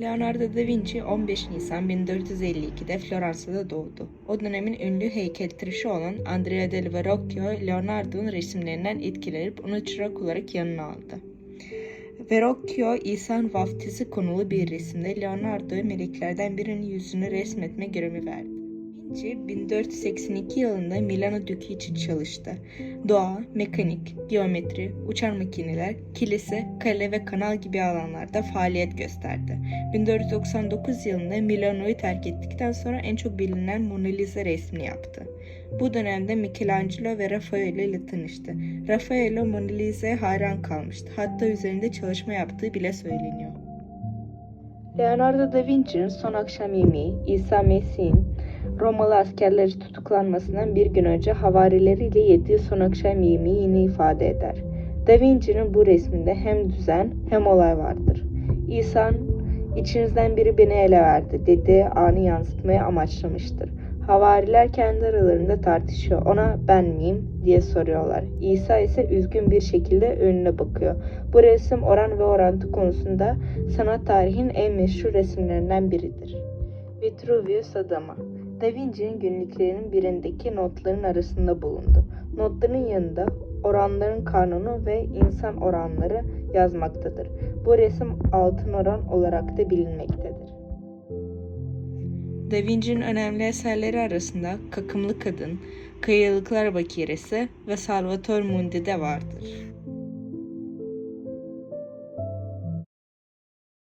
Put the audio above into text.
Leonardo da Vinci 15 Nisan 1452'de Floransa'da doğdu. O dönemin ünlü heykeltıraşı olan Andrea del Verrocchio, Leonardo'nun resimlerinden etkilenip onu çırak olarak yanına aldı. Verrocchio, İsa'nın vaftizi konulu bir resimde Leonardo'ya meleklerden birinin yüzünü resmetme görevi verdi. Vinci 1482 yılında Milano Dükü için çalıştı. Doğa, mekanik, geometri, uçan makineler, kilise, kale ve kanal gibi alanlarda faaliyet gösterdi. 1499 yılında Milano'yu terk ettikten sonra en çok bilinen Mona Lisa resmini yaptı. Bu dönemde Michelangelo ve Raffaello ile tanıştı. Raffaello Mona Lisa'ya hayran kalmıştı. Hatta üzerinde çalışma yaptığı bile söyleniyor. Leonardo da Vinci'nin Son Akşam Yemeği, İsa Mesih'in Romalı askerleri tutuklanmasından bir gün önce havarileriyle yediği son akşam yemeği ifade eder. Da Vinci'nin bu resminde hem düzen hem olay vardır. İsa'nın içinizden biri beni ele verdi dediği anı yansıtmaya amaçlamıştır. Havariler kendi aralarında tartışıyor. Ona ben miyim diye soruyorlar. İsa ise üzgün bir şekilde önüne bakıyor. Bu resim oran ve orantı konusunda sanat tarihinin en meşhur resimlerinden biridir. Vitruvius Adama Da Vinci'nin günlüklerinin birindeki notların arasında bulundu. Notların yanında oranların kanunu ve insan oranları yazmaktadır. Bu resim altın oran olarak da bilinmektedir. Da Vinci'nin önemli eserleri arasında Kakımlı Kadın, Kayalıklar Bakiresi ve Salvator Mundi de vardır.